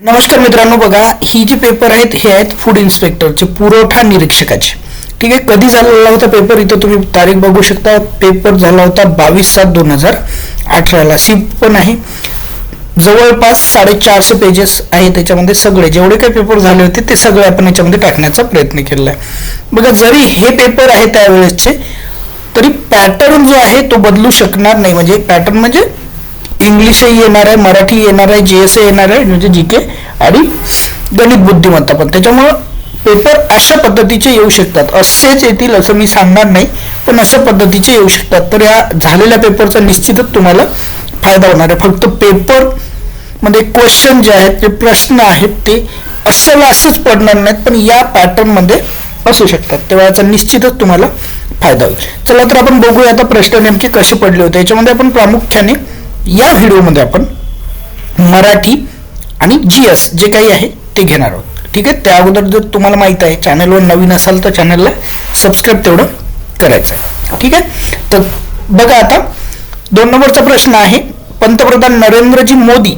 नमस्कार मित्रांनो बघा ही जी पेपर आहेत हे आहेत फूड इन्स्पेक्टरचे पुरवठा निरीक्षकाचे. ठीक आहे? कधी झालेला होता पेपर इथं तुम्ही तारीख बघू शकता. पेपर झाला होता बावीस सात दोन हजार अठराला. सी पण आहे. जवळपास साडेचारशे पेजेस आहे त्याच्यामध्ये सगळे. जेवढे काही पेपर झाले होते ते सगळे आपण याच्यामध्ये टाकण्याचा प्रयत्न केलेला आहे. बघा जरी हे पेपर आहे त्यावेळेसचे तरी पॅटर्न जो आहे तो बदलू शकणार नाही. म्हणजे पॅटर्न म्हणजे इंग्लिशही येणार आहे मराठी येणार आहे जी एस येणार आहे म्हणजे जी के आणि गणित बुद्धिमत्ता पण. त्याच्यामुळं पेपर अशा पद्धतीचे येऊ शकतात. असेच येतील असं मी सांगणार नाही पण अशा पद्धतीचे येऊ शकतात. तर या झालेल्या पेपरचा निश्चितच तुम्हाला फायदा होणार आहे. फक्त पेपरमध्ये क्वेश्चन जे आहेत जे प्रश्न आहेत ते अशाला असेच पडणार नाहीत पण या पॅटर्नमध्ये असू शकतात. तेव्हा याचा निश्चितच तुम्हाला फायदा होईल. चला तर आपण बघूया आता प्रश्न नेमके कसे पडले होते. याच्यामध्ये आपण प्रामुख्याने या व्हिडिओमध्ये आपण मराठी आणि जी एस जे काही आहे ते घेणार आहोत. ठीक आहे? त्या अगोदर जर तुम्हाला माहीत आहे चॅनलवर नवीन असाल तर चॅनलला सबस्क्राईब तेवढं करायचं आहे. ठीक आहे? तर बघा आता दोन नंबरचा प्रश्न आहे. पंतप्रधान नरेंद्रजी मोदी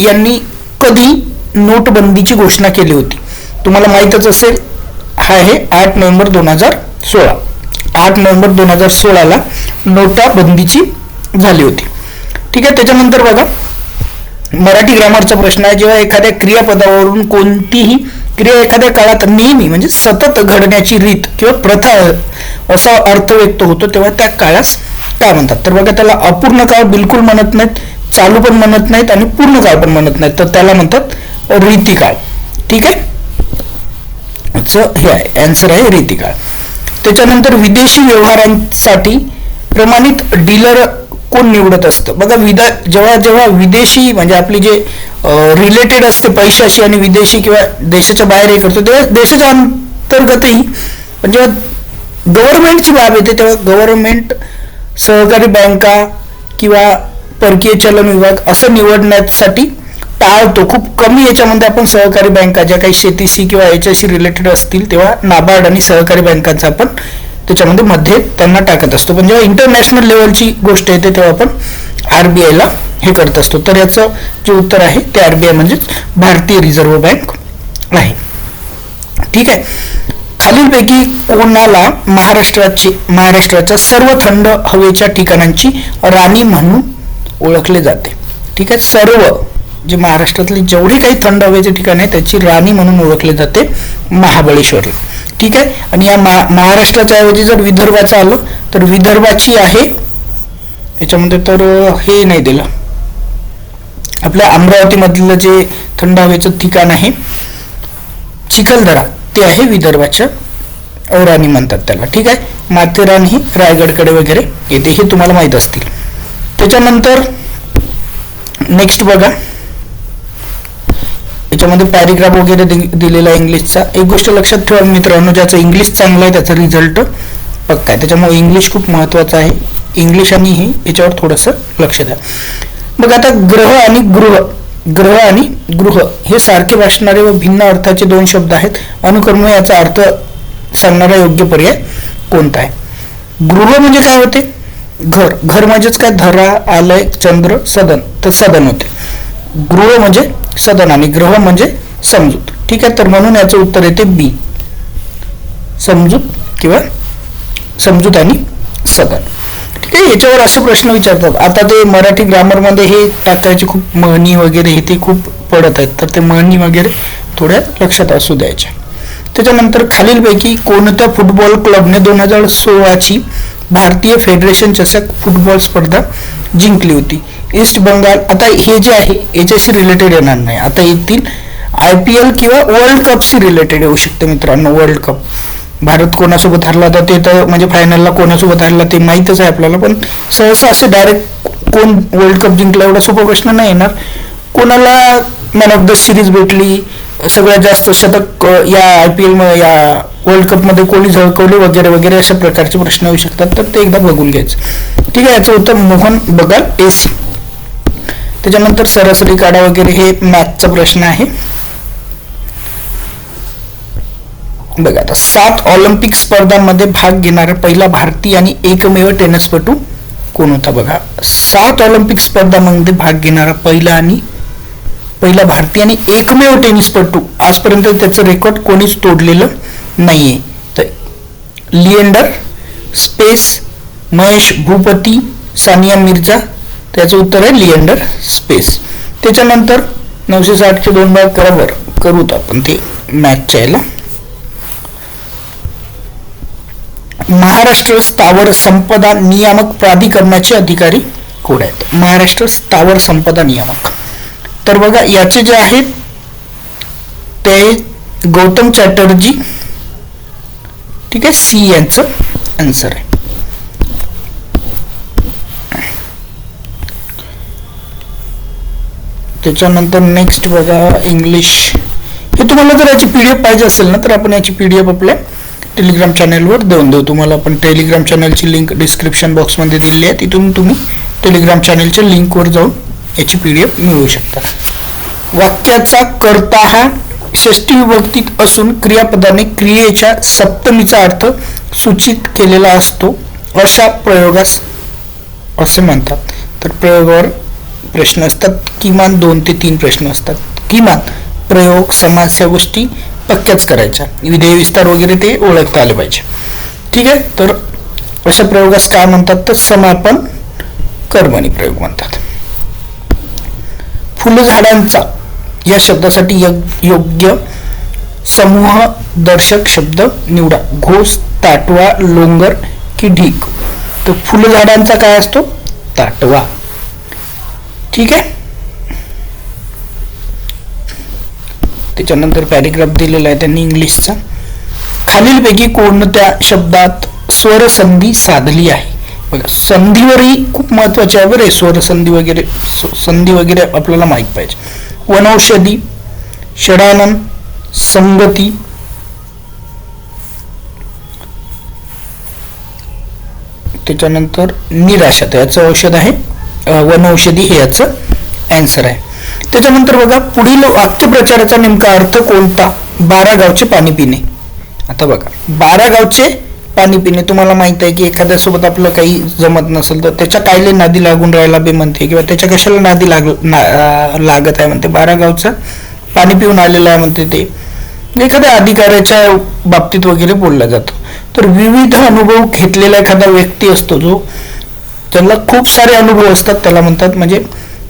यांनी कधी नोटबंदीची घोषणा केली होती? तुम्हाला माहीतच असेल हा आहे आठ नोव्हेंबर दोन हजार सोळा. आठ नोव्हेंबर दोन हजार सोळाला नोटाबंदीची झाली होती. ठीक आहे त्याच्यानंतर बघा. मराठी ग्रामरचा प्रश्न आहे जेव्हा एखाद्या क्रियापदावरून कोणतीही क्रिया एखाद्या काळात नेहमी म्हणजे सतत घडण्याची रीत किंवा प्रथा असा अर्थ व्यक्त होतो तेव्हा त्या काळास काय म्हणतात? तर बघा त्याला अपूर्ण काळ बिलकुल म्हणत नाहीत चालू पण म्हणत नाहीत आणि पूर्ण काळ पण म्हणत नाहीत. तर त्याला म्हणतात रीतिकाळ. ठीक आहे? हे आहे अँसर आहे रीतिकाळ. त्याच्यानंतर विदेशी व्यवहारांसाठी प्रमाणित डीलर कोण निवडत असतं? बघा विदा जेव्हा जेव्हा विदेशी म्हणजे आपली जे रिलेटेड असते पैशाशी आणि विदेशी किंवा देशाच्या बाहेर हे करतो तेव्हा देशाच्या अंतर्गतही पण जेव्हा गव्हर्नमेंटची बाब येते तेव्हा गव्हर्नमेंट सहकारी बँका किंवा परकीय चलन विभाग असं निवडण्यासाठी टाळतो. खूप कमी याच्यामध्ये आपण सहकारी बँका ज्या काही शेतीशी किंवा याच्याशी रिलेटेड असतील तेव्हा नाबार्ड आणि सहकारी बँकांचा आपण त्याच्यामध्ये मध्ये त्यांना टाकत असतो. पण जेव्हा इंटरनॅशनल लेवलची गोष्ट येते तेव्हा आपण आरबीआयला हे करत असतो. तर याचं जे उत्तर आहे ते आरबीआय म्हणजेच भारतीय रिझर्व्ह बँक आहे. ठीक आहे? खालीलपैकी कोणाला महाराष्ट्राची महाराष्ट्राच्या सर्व थंड हवेच्या ठिकाणांची राणी म्हणून ओळखले जाते. ठीक आहे? सर्व जे महाराष्ट्रातले जेवढे काही थंड हवेचे ठिकाण आहे त्याची राणी म्हणून ओळखले जाते महाबळेश्वरी. ठीक आहे? आणि या महा महाराष्ट्राच्या ऐवजी जर विदर्भाचं आलं तर विदर्भाची आहे. याच्यामध्ये तर हे नाही दिलं. आपल्या अमरावतीमधलं जे थंड हवेचं ठिकाण आहे चिखलदरा ते आहे विदर्भाच्या औराणी म्हणतात त्याला ठीक आहे? माथेरान ही रायगडकडे वगैरे येते हे तुम्हाला माहीत असतील. त्याच्यानंतर नेक्स्ट बघा. याच्यामध्ये पॅरिग्राफ वगैरे दिलेला आहे इंग्लिशचा. एक गोष्ट लक्षात ठेवा मित्रांनो ज्याचं इंग्लिश चांगलं आहे त्याचा रिझल्ट पक्का आहे त्याच्यामुळे इंग्लिश खूप महत्त्वाचं आहे. इंग्लिश आणि हे याच्यावर थोडंसं लक्ष द्या. मग आता ग्रह आणि गृह. ग्रह आणि गृह हे सारखे भासणारे व भिन्न अर्थाचे दोन शब्द आहेत. अनुकर्म याचा अर्थ सांगणारा योग्य पर्याय कोणता आहे? गृह म्हणजे काय होते? घर. घर म्हणजेच काय? धरा आलय चंद्र सदन. तर सदन होते. गृह म्हणजे सदन आणि ग्रह म्हणजे समजूत. ठीक आहे तर म्हणून याचं उत्तर येते बी समजूत किंवा समजूत आणि सदन. ठीक आहे याच्यावर असे प्रश्न विचारतात. आता ते मराठी ग्रामरमध्ये हे टाकायचे खूप म्हणी वगैरे हे ते खूप पडत आहेत. तर ते म्हणी वगैरे थोड्या लक्षात असू द्यायच्या. त्याच्यानंतर खालीलपैकी कोणत्या फुटबॉल क्लबने दोन हजार सोळाची भारतीय फेडरेशन चषक फुटबॉल स्पर्धा जिंकली होती. ईस्ट बंगाल आता हे जे आहे याच्याशी रिलेटेड येणार नाही. आता येतील आय पी एल किंवा वर्ल्ड कपशी रिलेटेड येऊ शकते मित्रांनो वर्ल्ड कप भारत कोणासोबत हरला तर ते तर म्हणजे फायनलला कोणासोबत हरला ते माहीतच आहे आपल्याला पण सहसा असे डायरेक्ट कोण वर्ल्ड कप जिंकला एवढा सोपा प्रश्न नाही येणार. कोणाला मॅन ऑफ द सिरीज भेटली सगळ्यात जास्त शतक या आय पी एल या वर्ल्ड कपमध्ये कोणी झळकवली वगैरे वगैरे अशा प्रकारचे प्रश्न येऊ शकतात. तर ते एकदा बघून घ्यायचं. ठीक आहे याचं उत्तर मोहन बगाल ए सी त्याच्यानंतर सरासरी काढा वगैरे हे मॅथचा प्रश्न आहे. बघा आता सात ऑलिम्पिक स्पर्धांमध्ये भाग घेणारा पहिला भारतीय आणि एकमेव टेनिसपटू कोण होता? बघा सात ऑलिम्पिक स्पर्धांमध्ये भाग घेणारा पहिला आणि पहिला भारतीय आणि एकमेव टेनिसपटू आजपर्यंत त्याचं रेकॉर्ड कोणीच तोडलेलं नाहीये. तर लिएंडर स्पेस महेश भूपती सानिया मिर्झा त्याचं उत्तर आहे लिएंडर स्पेस. त्याच्यानंतर नऊशे साठचे दोन भाग बरोबर करूत आपण ते मॅचच्या याला महाराष्ट्र स्थावर संपदा नियामक प्राधिकरणाचे अधिकारी कोण आहेत? महाराष्ट्र स्थावर संपदा नियामक. तर बघा याचे जे आहेत ते गौतम चॅटर्जी. ठीक आहे सी यांचं आन्सर आहे. त्याच्यानंतर नेक्स्ट बघा इंग्लिश हे तुम्हाला जर याची पी डी एफ पाहिजे असेल ना तर आपण याची पी डी एफ आपल्या टेलिग्राम चॅनलवर देऊन देऊ. तुम्हाला आपण टेलिग्राम चॅनलची लिंक डिस्क्रिप्शन बॉक्समध्ये दिली आहे. तिथून तुम्ही टेलिग्राम चॅनलच्या लिंकवर जाऊन याची पी डी एफ मिळवू शकता वाक्याचा कर्ता हा षष्टी विभक्तीत असून क्रियापदाने क्रियेच्या सप्तमीचा अर्थ सूचित केलेला असतो. अशा प्रयोगास असे म्हणतात. तर प्रयोगावर प्रश्न असतात. किमान दोन ते तीन प्रश्न असतात. किमान प्रयोग समास या गोष्टी पक्क्याच करायच्या. विधेय विस्तार वगैरे ते ओळखता आले पाहिजे. ठीक आहे? तर अशा प्रयोगास काय म्हणतात? तर समापन कर्मणी प्रयोग म्हणतात. फुलझाडांचा या शब्दासाठी योग्य समूह दर्शक शब्द निवडा. घोस ताटवा लोंगर की ढीक. तर फुलझाडांचा काय असतो? ताटवा. ठीक आहे? त्याच्यानंतर पॅरेग्राफ दिलेला आहे त्यांनी इंग्लिशचा. खालीलपैकी कोणत्या शब्दात स्वरसंधी साधली आहे? संधीवरही खूप महत्त्वाचे आहे बरे स्वरसंधी वगैरे संधी वगैरे आपल्याला माहीत पाहिजे. वनौषधी षडानन संगती त्याच्यानंतर निराशा याचं औषध आहे. वनौषधी हे याचं अँसर आहे. त्याच्यानंतर बघा पुढील वाक्यप्रचाराचा नेमका अर्थ कोणता? बारा गावचे पाणी पिणे. आता बघा बारा गावचे पाणी पिणे तुम्हाला माहीत आहे की एखाद्यासोबत आपलं काही जमत नसेल तर त्याच्या कायले नादी लागून राहायला बी म्हणते किंवा त्याच्या कशाला नादी लाग ना- लागत आहे म्हणते. बारा गावचं पाणी पिऊन आलेलं आहे म्हणते ते. एखाद्या अधिकाऱ्याच्या बाबतीत वगैरे बोलला जातो. तर विविध अनुभव घेतलेला एखादा व्यक्ती असतो जो त्याला खूप सारे अनुभव असतात त्याला म्हणतात म्हणजे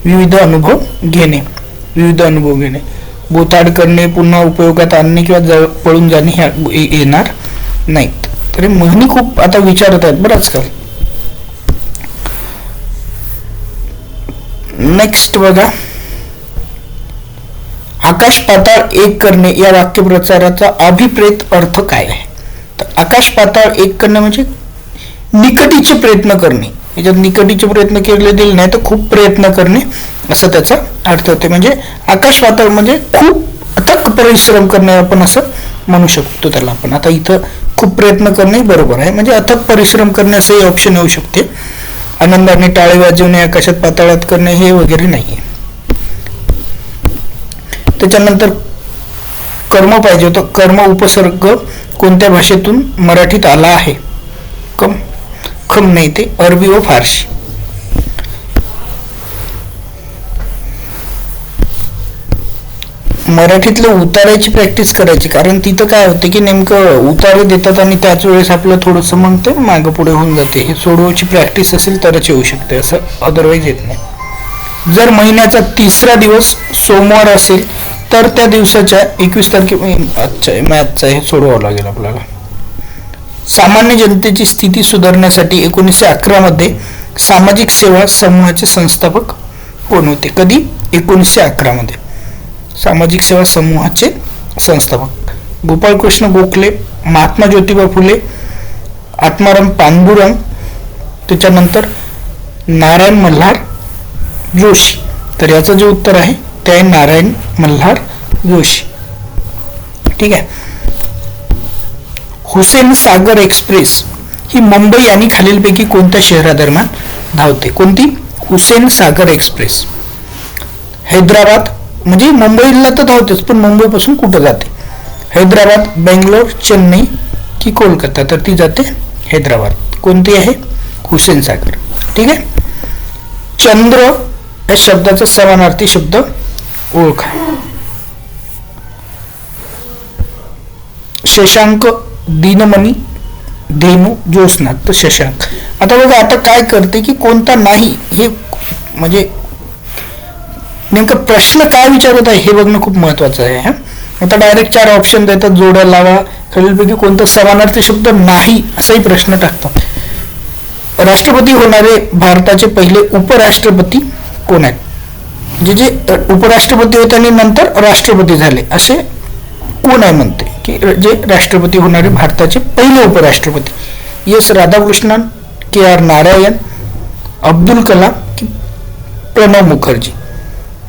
विविध अनुभव घेणे विविध अनुभव घेणे. बोताड करणे पुन्हा उपयोगात आणणे किंवा जवळ पळून जाणे ह्या येणार नाही. तरी म्हणी खूप आता विचारत आहेत बरं आजकाल. नेक्स्ट बघा. आकाश पाताळ एक करणे या वाक्यप्रचाराचा अभिप्रेत अर्थ काय आहे? तर आकाश पाताळ एक करणे म्हणजे निकटीचे प्रयत्न करणे. याच्यात निकटीचे प्रयत्न केले गेले नाही तर खूप प्रयत्न करणे असं त्याचा अर्थ होते. म्हणजे आकाश पाताळ म्हणजे खूप अथक परिश्रम करणे आपण असं म्हणू शकतो त्याला आपण. आता इथं खूप प्रयत्न करणे बरोबर आहे. म्हणजे अथक परिश्रम करणे असंही ऑप्शन येऊ शकते. आनंदाने टाळे वाजवणे आकाशात पाताळात करणे हे वगैरे नाही त्याच्यानंतर कर्म पाहिजे होतं. कर्म उपसर्ग कोणत्या भाषेतून मराठीत आला आहे? कम खम नाही ते. अरबी व फारशी मराठीतलं उताराची प्रॅक्टिस करायची. कारण तिथं काय होते की नेमकं उतारे देतात आणि त्याच वेळेस आपलं थोडंसं मग ते मागं पुढे होऊन जाते. हे सोडवायची प्रॅक्टिस असेल तरच येऊ शकते असं अदरवाईज येत नाही. जर महिन्याचा तिसरा दिवस सोमवार असेल तर त्या दिवसाच्या एकवीस तारखे अच्छा मॅथचा हे सोडवावं लागेल आपल्याला. सामान्य जनतेची स्थिती सुधारण्यासाठी एकोणीसशे अकरामध्ये सामाजिक सेवा समूहाचे संस्थापक कोण होते? कधी? एकोणीसशे अकरामध्ये सामाजिक सेवा समूहाचे संस्थापक. गोपाळकृष्ण गोखले महात्मा ज्योतिबा फुले आत्माराम पांडुरंग त्याच्यानंतर नारायण मल्हार जोशी. तर याचं जे उत्तर आहे ते आहे नारायण मल्हार जोशी. ठीक आहे? हुसेन सागर एक्सप्रेस ही मुंबई आणि खालीलपैकी कोणत्या शहरादरम्यान धावते? कोणती? हुसेन सागर एक्सप्रेस. हैदराबाद म्हणजे मुंबईला तर धावतेच पण मुंबईपासून कुठं जाते? हैदराबाद बेंगलोर चेन्नई की कोलकाता? तर ती जाते हैदराबाद. कोणती आहे? हुसेन सागर. ठीक आहे? चंद्र या शब्दाचा समानार्थी शब्द ओळखा शशांक दिनमणी धेनू ज्योत्स्नाथ तर शशांक. आता बघा आता काय करते की कोणता नाही हे म्हणजे नेमकं प्रश्न काय विचारत आहे हे बघणं खूप महत्वाचं आहे आता डायरेक्ट चार ऑप्शन देतात जोड्या लावा. खालीलपैकी कोणता समानार्थी शब्द नाही असाही प्रश्न टाकतात. राष्ट्रपती होणारे भारताचे पहिले उपराष्ट्रपती कोण आहेत? जे जे उपराष्ट्रपती होते आणि नंतर राष्ट्रपती झाले असे कोण आहे म्हणते? की जे राष्ट्रपती होणारे भारताचे पहिले उपराष्ट्रपती. S Radhakrishnan K R Narayan Abdul Kalam की प्रणव मुखर्जी.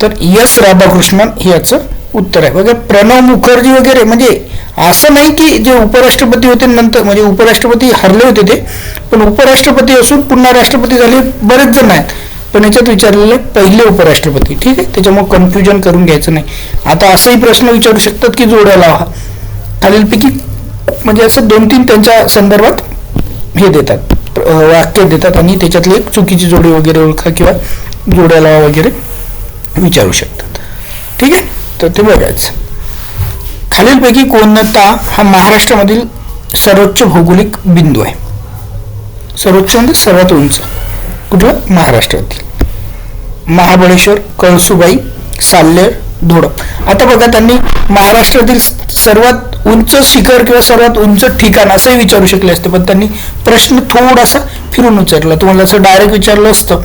तर यस राधाकृष्णन हे याचं उत्तर आहे. बघा प्रणव मुखर्जी वगैरे म्हणजे असं नाही की जे उपराष्ट्रपती होते नंतर म्हणजे उपराष्ट्रपती हरले होते ते पण उपराष्ट्रपती असून पुन्हा राष्ट्रपती झाले बरेच जण आहेत. पण याच्यात विचारलेले पहिले उपराष्ट्रपती ठीक आहे? त्याच्यामुळे कन्फ्युजन करून घ्यायचं नाही. आता असंही प्रश्न विचारू शकतात की जोड्या लावा खालीलपैकी म्हणजे असं दोन तीन त्यांच्या संदर्भात हे देतात वाक्य देतात आणि त्याच्यातली एक चुकीची जोडी वगैरे ओळखा किंवा जोड्या लावा वगैरे. विचारू शकतात. ठीक आहे? तर ते बघायचं. खालीलपैकी कोणता हा महाराष्ट्रामधील सर्वोच्च भौगोलिक बिंदू आहे? सर्वोच्च म्हणजे सर्वात उंच. कुठलं? महाराष्ट्रातील. महाबळेश्वर कळसुबाई साल्लेर धोडप. आता बघा त्यांनी महाराष्ट्रातील सर्वात उंच शिखर किंवा सर्वात उंच ठिकाण असंही विचारू शकले असते पण त्यांनी प्रश्न थोडासा फिरून विचारला तुम्हाला असं डायरेक्ट विचारलं असतं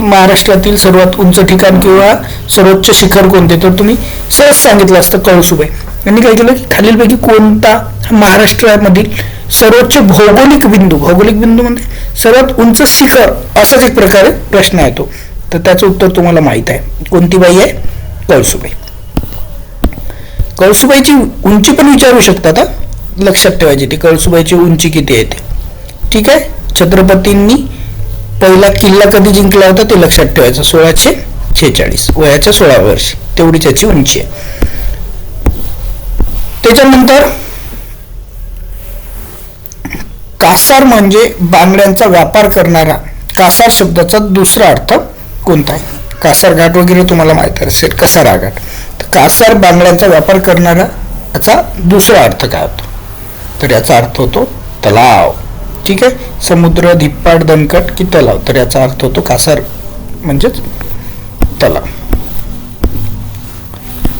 की महाराष्ट्रातील सर्वात उंच ठिकाण किंवा सर्वोच्च शिखर कोणते? तर तुम्ही सहज सांगितलं असतं कळसुबाई. यांनी काय केलं? की खालीलपैकी कोणता महाराष्ट्रामधील सर्वोच्च भौगोलिक बिंदू भौगोलिक बिंदू म्हणजे सर्वात उंच शिखर असाच एक प्रकारे प्रश्न आहे तो. तर त्याचं उत्तर तुम्हाला माहीत आहे. कोणती बाई आहे? कळसुबाई. कळसुबाईची उंची पण विचारू शकतात आता. लक्षात ठेवायची ती. कळसुबाईची उंची किती आहे ते? ठीक आहे? छत्रपतींनी पहिला किल्ला कधी जिंकला होता ते लक्षात ठेवायचं. सोळाशे छेचाळीस वयाच्या सोळा वर्षी. तेवढी त्याची उंची आहे. त्याच्यानंतर कासार म्हणजे बांगड्यांचा व्यापार करणारा कासार शब्दाचा दुसरा अर्थ कोणता आहे? कासार घाट वगैरे तुम्हाला माहीत असेल कसारा घाट. तर कासार बांगड्यांचा व्यापार करणारा याचा दुसरा अर्थ काय होतो? तर याचा अर्थ होतो तलाव. ठीक आहे. समुद्र धिप्पाड दणकट की तलाव. तर याचा अर्थ होतो कासार म्हणजेच तलाव.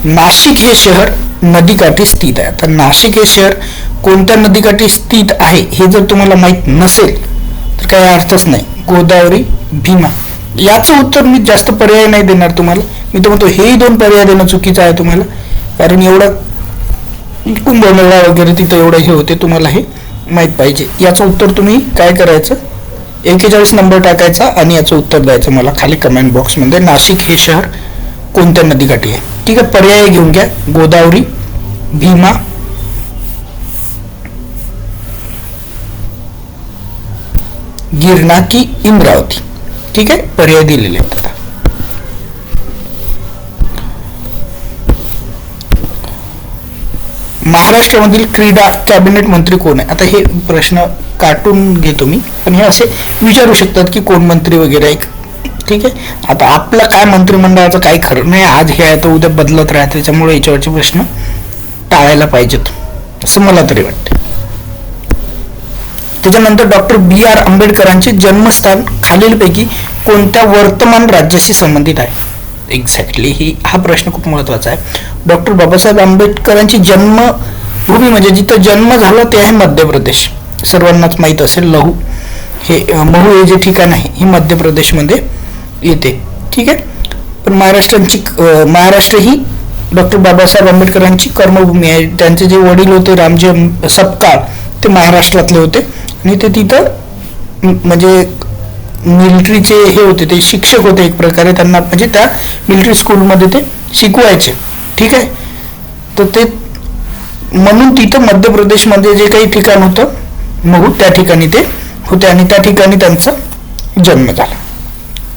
नाशिक हे शहर नदीकाठी स्थित आहे. तर नाशिक हे शहर कोणत्या नदीकाठी स्थित आहे हे जर तुम्हाला माहीत नसेल तर काही अर्थच नाही. गोदावरी भीमा. याचं उत्तर मी जास्त पर्याय नाही देणार तुम्हाला. मी तर म्हणतो हेही दोन पर्याय देणं चुकीचं आहे तुम्हाला. कारण एवढं कुंभमेळा वगैरे तिथं एवढं हे होते तुम्हाला हे माहीत पाहिजे. याचं उत्तर तुम्ही काय करायचं? एकेचाळीस नंबर टाकायचा आणि याचं उत्तर द्यायचं मला खाली कमेंट बॉक्समध्ये नाशिक हे शहर कोणत्या नदीकाठी आहे? ठीक आहे पर्याय घेऊन घ्या. गोदावरी भीमा गिरणा की इंद्रावती ठीक आहे पर्याय दिलेले आहेत आता महाराष्ट्रामधील क्रीडा कॅबिनेट मंत्री कोण आहे? आता हे प्रश्न काटून घेतो मी पण हे असे विचारू शकतात की कोण मंत्री वगैरे आहे ठीक आहे? आता आपलं काय मंत्रिमंडळाचं काही खरं नाही आज हे आहे तर उद्या बदलत राहते त्याच्यामुळे याच्यावरचे प्रश्न टाळायला पाहिजेत असं मला तरी वाटतं. त्याच्यानंतर डॉक्टर बी आर आंबेडकरांचे जन्मस्थान खालीलपैकी कोणत्या वर्तमान राज्याशी संबंधित आहे? एक्झॅक्टली ही हा प्रश्न खूप महत्त्वाचा आहे. डॉक्टर बाबासाहेब आंबेडकरांची जन्मभूमी म्हणजे जिथं जन्म झाला ते आहे मध्य प्रदेश. सर्वांनाच माहीत असेल लहू हे महू हे जे ठिकाण आहे हे मध्य प्रदेशमध्ये येते. ठीक आहे? पण महाराष्ट्रांची महाराष्ट्र ही डॉक्टर बाबासाहेब आंबेडकरांची कर्मभूमी आहे. त्यांचे जे वडील होते रामजी सपकाळ ते महाराष्ट्रातले होते. आणि ते तिथं म्हणजे मिलिटरीचे हे होते ते शिक्षक होते एक प्रकारे. त्यांना म्हणजे त्या मिलिटरी स्कूलमध्ये ते शिकवायचे. ठीक आहे? तर ते म्हणून तिथं मध्य प्रदेशमध्ये जे काही ठिकाण होतं महू त्या ठिकाणी ते होते आणि त्या ठिकाणी त्यांचा जन्म झाला.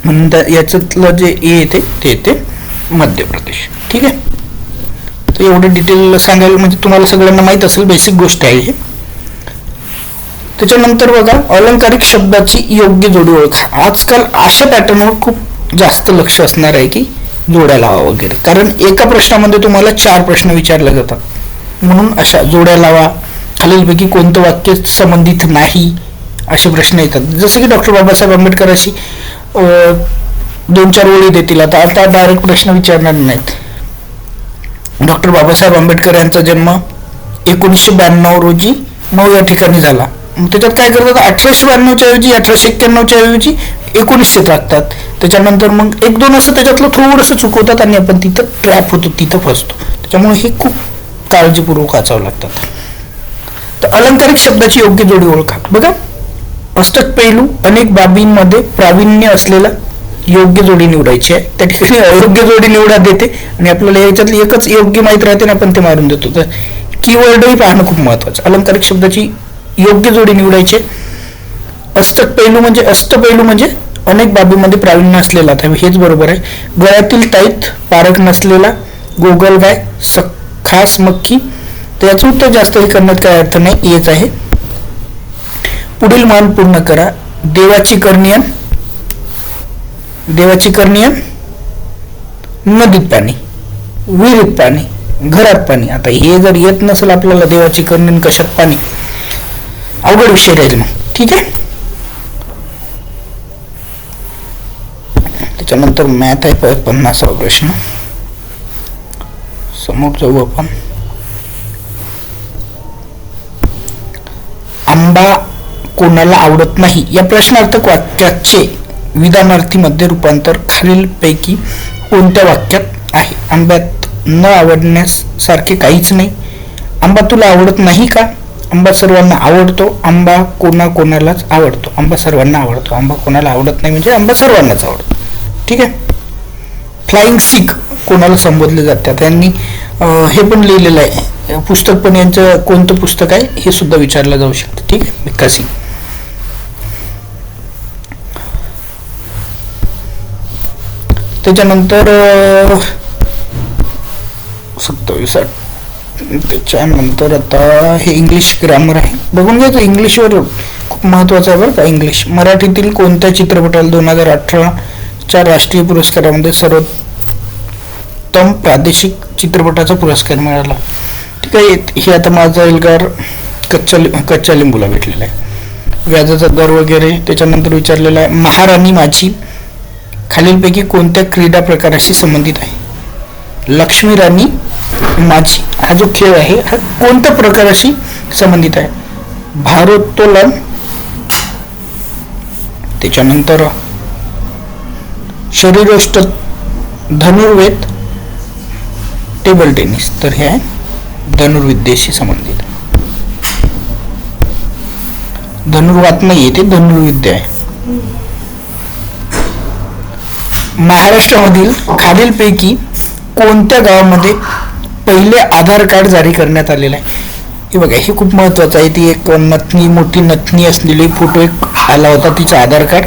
म्हणून त्या याच्यातलं जे ए येते ते येते मध्य प्रदेश. ठीक आहे? तर एवढं डिटेल सांगायला म्हणजे तुम्हाला सगळ्यांना माहीत असेल बेसिक गोष्ट आहे ही. त्याच्यानंतर बघा अलंकारिक शब्दाची योग्य जोडी ओळखा. आजकाल अशा पॅटर्नवर खूप जास्त लक्ष असणार आहे की जोड्या लावा वगैरे. कारण एका प्रश्नामध्ये तुम्हाला चार प्रश्न विचारले जातात. म्हणून अशा जोड्या लावा. खालीलपैकी कोणतं वाक्य संबंधित नाही असे प्रश्न येतात. जसे की डॉक्टर बाबासाहेब आंबेडकरांशी अशी दोन चार ओळी देतील. आता आता डायरेक्ट प्रश्न विचारणार नाहीत. डॉक्टर बाबासाहेब आंबेडकर यांचा जन्म एकोणीसशे ब्याण्णव रोजी मऊ या ठिकाणी झाला. त्याच्यात काय करतात? अठराशे ब्याण्णवच्या ऐवजी अठराशे एक्क्याण्णवच्या ऐवजी एकोणीसशे टाकतात त्याच्यानंतर मग एक दोन असं त्याच्यातलं थोडंसं चुकवतात आणि आपण तिथं ट्रॅप होतो तिथं फसतो. त्याच्यामुळे हे खूप काळजीपूर्वक वाचावं लागतात. तर अलंकारिक शब्दाची योग्य जोडी ओळखा. बघा अष्टक पैलू अनेक बाबींमध्ये प्रावीण्य असलेला योग्य जोडी निवडायची आहे. त्या ठिकाणी अयोग्य जोडी निवडा देते आणि आपल्याला याच्यातली एकच योग्य माहीत राहते आणि आपण ते मारून देतो. तर कीवर्डही पाहणं खूप महत्वाचं अलंकारिक शब्दाची योग्य जोडी निवडायचे. म्हणजे, अष्ट पैलू म्हणजे अष्टपैलू म्हणजे अनेक बाबीमध्ये प्रावीण्य असलेला. हेच बरोबर आहे. गळ्यातील ताईत पारख नसलेला गोगलगाय स खास मक्खी तर याचं उत्तर जास्त हे करण्यात काय अर्थ नाही हेच आहे. पुढील मान पूर्ण करा. देवाची कर्णियन देवाची कर्णियन नदीत पाणी विहिरीत पाणी घरात पाणी. आता हे जर येत नसेल आपल्याला देवाची कर्णियन कशात पाणी? अवघड विषय राहील. मग ठीक आहे? त्याच्यानंतर मॅथ आहे प- पन्नासावा प्रश्न. समोर जाऊ आपण. आंबा कोणाला आवडत नाही? या प्रश्नार्थक वाक्याचे विधानार्थीमध्ये रूपांतर खालीलपैकी कोणत्या वाक्यात आहे? आंब्यात न आवडण्यासारखे काहीच नाही. आंबा तुला आवडत नाही का? आंबा सर्वांना आवडतो आंबा कोणा कोणालाच आवडतो. आंबा सर्वांना आवडतो. आंबा कोणाला आवडत नाही म्हणजे आंबा सर्वांनाच आवडतो. ठीक आहे? फ्लाइंग सिख कोणाला संबोधले जातात? त्यांनी हे पण लिहिलेलं आहे. पुस्तक पण यांचं कोणतं पुस्तक आहे? हे सुद्धा विचारलं जाऊ शकतं. ठीक आहे? भिक्का सिंग. त्याच्यानंतर सत्तावीस आठ. त्याच्यानंतर आता हे इंग्लिश ग्रामर आहे. बघून घ्या इंग्लिशवर खूप महत्त्वाचं आहे बरं का इंग्लिश मराठीतील कोणत्या चित्रपटाला दोन हजार अठराच्या राष्ट्रीय पुरस्कारामध्ये सर्वोत्तम प्रादेशिक चित्रपटाचा पुरस्कार मिळाला? ठीक आहे हे आता माझा एल्गार कच्चा लि- कच्च्या लिंबूला भेटलेला आहे. व्याजाचा दर वगैरे त्याच्यानंतर विचारलेला आहे महाराणी माझी खालीलपैकी कोणत्या क्रीडा प्रकाराशी संबंधित आहे? लक्ष्मी राणी माझी हा जो खेळ आहे हा कोणत्या प्रकाराशी संबंधित आहे? भारोत्तोलन त्याच्यानंतर शरीरोष्ट धनुर्वेद टेबल टेनिस तर हे आहे धनुर्विद्येशी संबंधित. धनुर्वात नाही ते धनुर्विद्या आहे. महाराष्ट्रामधील खालीलपैकी कोणत्या गावामध्ये पहिले आधार कार्ड जारी करण्यात आलेलं आहे. हे बघा हे खूप महत्वाचं आहे. ती एक नथनी मोठी नथनी असलेली फोटो एक आला होता तिचं आधार कार्ड.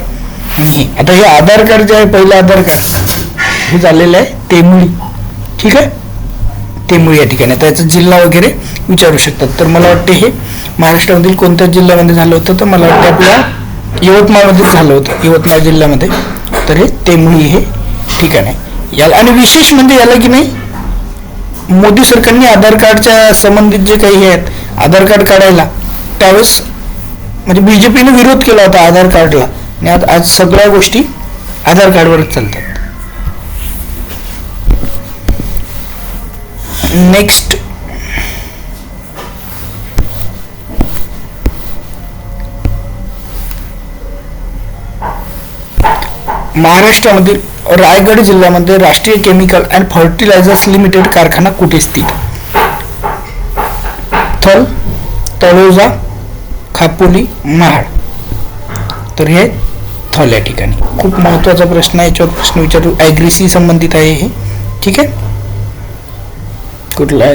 आणि हे आता हे आधार कार्ड जे आहे पहिलं आधार कार्ड. हे झालेलं आहे तेमुळी. ठीक आहे? तेमुळी या ठिकाणी. आता याचा जिल्हा वगैरे विचारू शकतात. तर मला वाटते हे महाराष्ट्रामधील कोणत्या जिल्ह्यामध्ये झालं होतं तर मला वाटतं आपल्या यवतमाळमध्येच झालं होतं. यवतमाळ जिल्ह्यामध्ये. तर हे तेमुळी हे ठिकाण आहे. याला आणि विशेष म्हणजे याला की नाही मोदी सरकारने आधार कार्डच्या संबंधित जे काही हे आहेत आधार कार्ड काढायला त्यावेळेस म्हणजे बीजेपीने विरोध केला होता आधार कार्डला. आणि आज आज सगळ्या गोष्टी आधार कार्डवरच चालतात. नेक्स्ट महाराष्ट्रामधील रायगड जिल्ह्यामध्ये राष्ट्रीय केमिकल अँड फर्टिलायझर्स लिमिटेड कारखाना कुठे स्थित? थल तळोजा खापोली महाड. तर हे थल या ठिकाणी. खूप महत्त्वाचा प्रश्न आहे याच्यावर प्रश्न विचारू. ॲग्रीशी संबंधित आहे हे. ठीक आहे? कुठला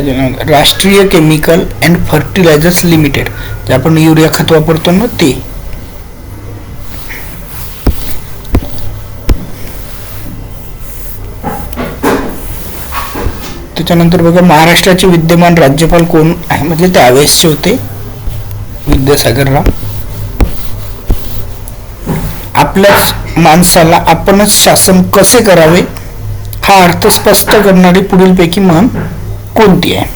राष्ट्रीय केमिकल अँड फर्टिलायझर्स लिमिटेड जे आपण युरिया खत वापरतो ना ते. त्याच्यानंतर बघा महाराष्ट्राचे विद्यमान राज्यपाल कोण आहे? म्हणजे त्यावेळेसचे होते विद्यासागर राव आपल्याच माणसाला आपणच शासन कसे करावे? हा अर्थ स्पष्ट करणारी पुढीलपैकी म्हण कोणती आहे?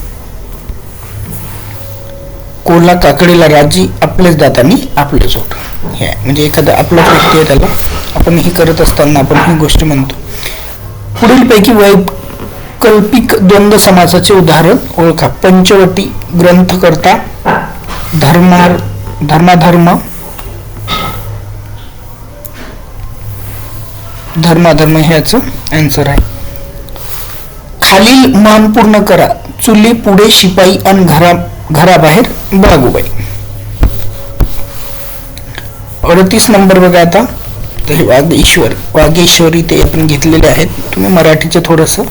कोल्हा काकडीला राजी आपलेच दातानी आपले जोड हे म्हणजे एखादा आपला व्यक्ती आहे त्याला. आपण हे करत असताना आपण ही गोष्ट म्हणतो. पुढीलपैकी कल्पिक द्वंद्व समासाचे उदाहरण ओळखा. पंचवटी ग्रंथकर्ता धर्मार धर्माधर्म धर्माधर्म ह्याचं आन्सर आहे. खालील मान पूर्ण करा. चुली पुढे शिपाई आणि घरा घराबाहेर बागुबाई अडतीस नंबर बघा आता. ते हे वागेश्वर वागेश्वरी ते आपण घेतलेले आहेत. तुम्ही मराठीचं थोडंसं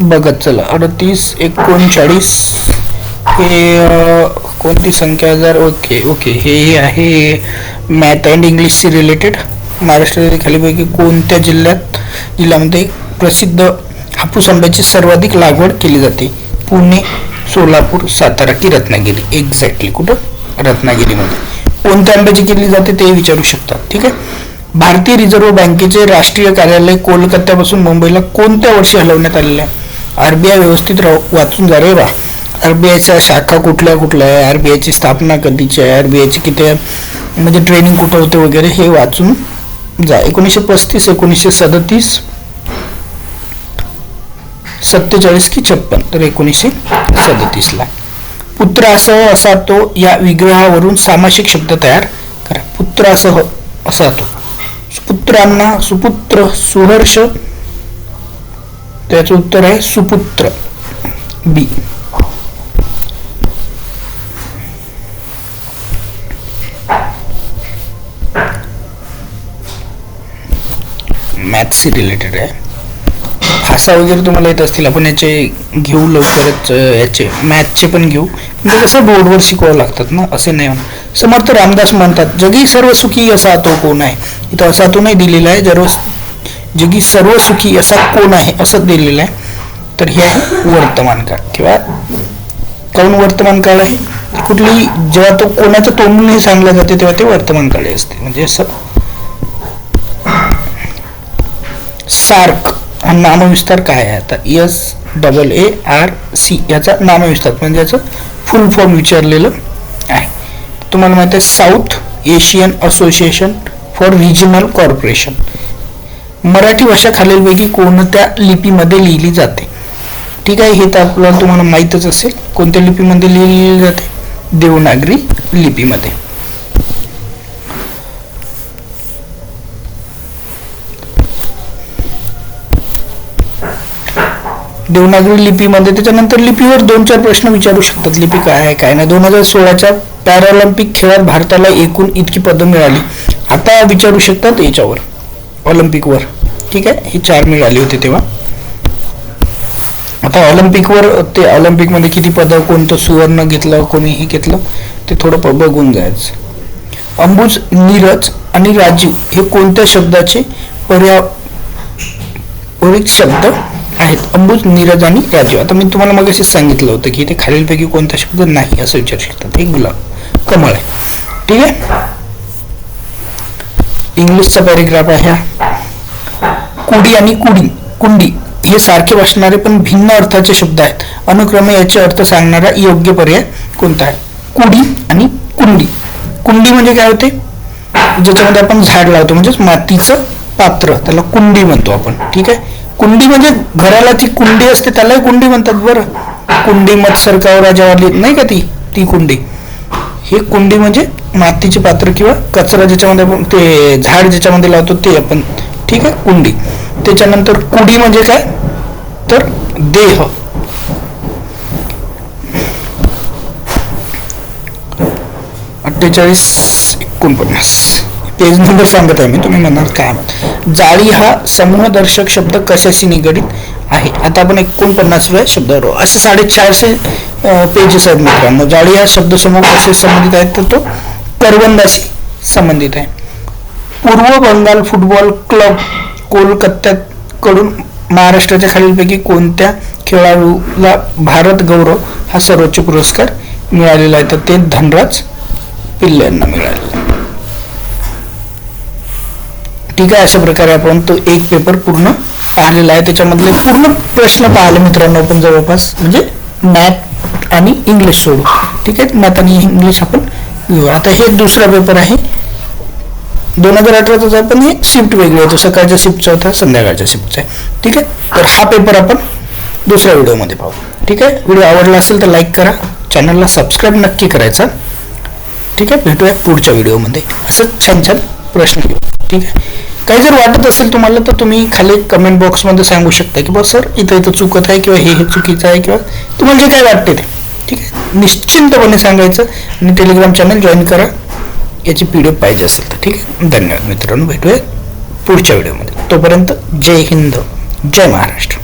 बघत चला. अडतीस एकोणचाळीस हे कोणती संख्या? हजार ओके ओके. हे आहे मॅथ अँड इंग्लिशशी रिलेटेड महाराष्ट्रातील खालीपैकी कोणत्या जिल्ह्यात जिल्ह्यामध्ये प्रसिद्ध हापूस आंब्याची सर्वाधिक लागवड केली जाते? पुणे सोलापूर सातारा की रत्नागिरी? एक्झॅक्टली कुठं? रत्नागिरीमध्ये. कोणत्या आंब्याची केली जाते ते विचारू शकतात ठीक आहे? भारतीय रिझर्व्ह बँकेचे राष्ट्रीय कार्यालय कोलकात्यापासून मुंबईला कोणत्या वर्षी हलवण्यात आलेले आहे? आरबीआय व्यवस्थित राव वाचून जा रे वा आरबीआयच्या शाखा कुठल्या कुठल्या आहे आरबीआयची स्थापना कधीची आहे आरबीआयची किती म्हणजे ट्रेनिंग कुठं होते वगैरे हे वाचून जा. एकोणीसशे पस्तीस एकोणीसशे सदतीस सत्तेचाळीस की छप्पन तर एकोणीसशे सदतीसला. पुत्रासह असा तो या विग्रहावरून सामासिक शब्द तयार करा. पुत्रासह असा तो. पुत्रांना सुपुत्र सुहर्ष त्याचं उत्तर आहे सुपुत्र. बी. मॅथ्सशी रिलेटेड आहे. भाषा वगैरे तुम्हाला येत असतील आपण याचे घेऊ लवकरच याचे मॅथचे पण घेऊ. म्हणजे कसं बोर्डवर शिकवावं लागतात ना असे नाही समर्थ रामदास म्हणतात जगी सर्व सुखी असा तो कोण आहे? इथं असा तो नाही दिलेला आहे जर जगी सर्व सुखी असा कोण आहे असं दिलेलं आहे तर हे आहे वर्तमान काळ. किंवा काऊन वर्तमान काळ आहे? कुठली जेव्हा तो कोणाच्या तोंडून हे सांगलं जाते तेव्हा ते वर्तमान काळ असते. म्हणजे असं सार्क हा नामविस्तार काय आहे आता? S double A R C याचा नामविस्तार. म्हणजे याचं फुल फॉर्म विचारलेलं आहे. तुम्हाला माहिती आहे south Asian association for regional corporation Marathi भाषा खालीलपैकी कोणत्या लिपीमध्ये लिहिली जाते? ठीक आहे हे तर आपल्याला तुम्हाला माहीतच असेल. कोणत्या लिपीमध्ये लिहिली जाते? देवनागरी लिपीमध्ये. देवनागरी लिपीमध्ये त्याच्यानंतर लिपीवर दोन चार प्रश्न विचारू शकतात. लिपी काय आहे काय नाही. दोन हजार सोळाच्या पॅरालिम्पिक खेळात भारताला एकूण इतकी पदं मिळाली. आता विचारू शकतात याच्यावर ऑलिम्पिकवर. ठीक आहे ही चार मिळाली होती तेव्हा. आता ऑलिम्पिकवर ते ऑलिम्पिकमध्ये किती पदं कोणतं सुवर्ण घेतलं कोणी हे घेतलं ते थोडं बघून जायचं. अंबुज नीरज आणि राजीव हे कोणत्या शब्दाचे पर्यावरिक शब्द आहेत? अंबुज नीरज आणि राजीव. आता मी तुम्हाला मग सांगितलं होतं की ते खालीलपैकी कोणता शब्द नाही असं विचारू शकतात एक गुलाब कमळ आहे. ठीक आहे? इंग्लिशचा पॅरेग्राफ आहे हा. कोडी आणि कुडी कुंडी हे सारखे वाचणारे पण भिन्न अर्थाचे शब्द आहेत. अनुक्रमे याचे अर्थ सांगणारा योग्य पर्याय कोणता आहे? कुडी आणि कुंडी. कुंडी म्हणजे काय होते? ज्याच्यामध्ये आपण झाड लावतो म्हणजेच मातीचं पात्र. त्याला कुंडी म्हणतो आपण. ठीक आहे? कुंडी म्हणजे घराला जी कुंडी असते त्यालाही कुंडी म्हणतात बरं. कुंडी मत सरकावर राजावाली नाही का ती? ती कुंडी. हे कुंडी म्हणजे मातीचे पात्र किंवा कचरा ज्याच्यामध्ये आपण ते झाड ज्याच्यामध्ये लावतो ते आपण ठीक आहे? कुंडी. त्याच्यानंतर कुडी म्हणजे काय? तर देह. अठ्ठेचाळीस एकोणपन्नास. पेज नंबर सांगत आहे मी तुम्ही म्हणाल काय जाळी हा समूहदर्शक शब्द कशाशी निगडीत आहे? आता आपण एकोणपन्नासव्या शब्दावर असे साडेचारशे पेजेस आहेत मित्रांनो. जाळी हा शब्द समूह कसे संबंधित आहेत? तर तो करवंदाशी संबंधित आहे. पूर्व बंगाल फुटबॉल क्लब कोलकात्याकडून महाराष्ट्राच्या खालीलपैकी कोणत्या खेळाडूला भारत गौरव हा सर्वोच्च पुरस्कार मिळालेला आहे? तर ते धनराज पिल्ले यांना मिळाले ठीक आहे अशा प्रकारे आपण तो एक पेपर पूर्ण पाहिलेला आहे. त्याच्यामधले पूर्ण प्रश्न पाहिले मित्रांनो आपण जवळपास. म्हणजे मॅथ आणि इंग्लिश सोडू ठीक आहे मॅथ आणि इंग्लिश आपण घेऊ आता हे दुसरा पेपर आहे. दोन हजार अठराचाच आहे पण हे शिफ्ट वेगळी आहे सकाळच्या शिफ्टचा होता संध्याकाळच्या शिफ्टचा आहे. ठीक आहे? तर हा पेपर आपण दुसऱ्या व्हिडिओमध्ये पाहू. ठीक आहे? व्हिडिओ आवडला असेल तर लाईक करा. चॅनलला सबस्क्राईब नक्की करायचा. ठीक आहे? भेटूया पुढच्या व्हिडिओमध्ये. असं छान छान प्रश्न घेऊ. ठीक आहे? काही जर वाटत असेल तुम्हाला तर तुम्ही खाली कमेंट बॉक्समध्ये सांगू शकता की बा सर इथं इथं चुकत आहे किंवा हे हे चुकीचं आहे किंवा तुम्हाला जे काय वाटते ते. ठीक आहे? निश्चिंतपणे सांगायचं आणि टेलिग्राम चॅनल जॉईन करा. याची पी डी एफ पाहिजे असेल तर ठीक आहे. धन्यवाद मित्रांनो. भेटूया पुढच्या व्हिडिओमध्ये. तोपर्यंत जय हिंद जय महाराष्ट्र.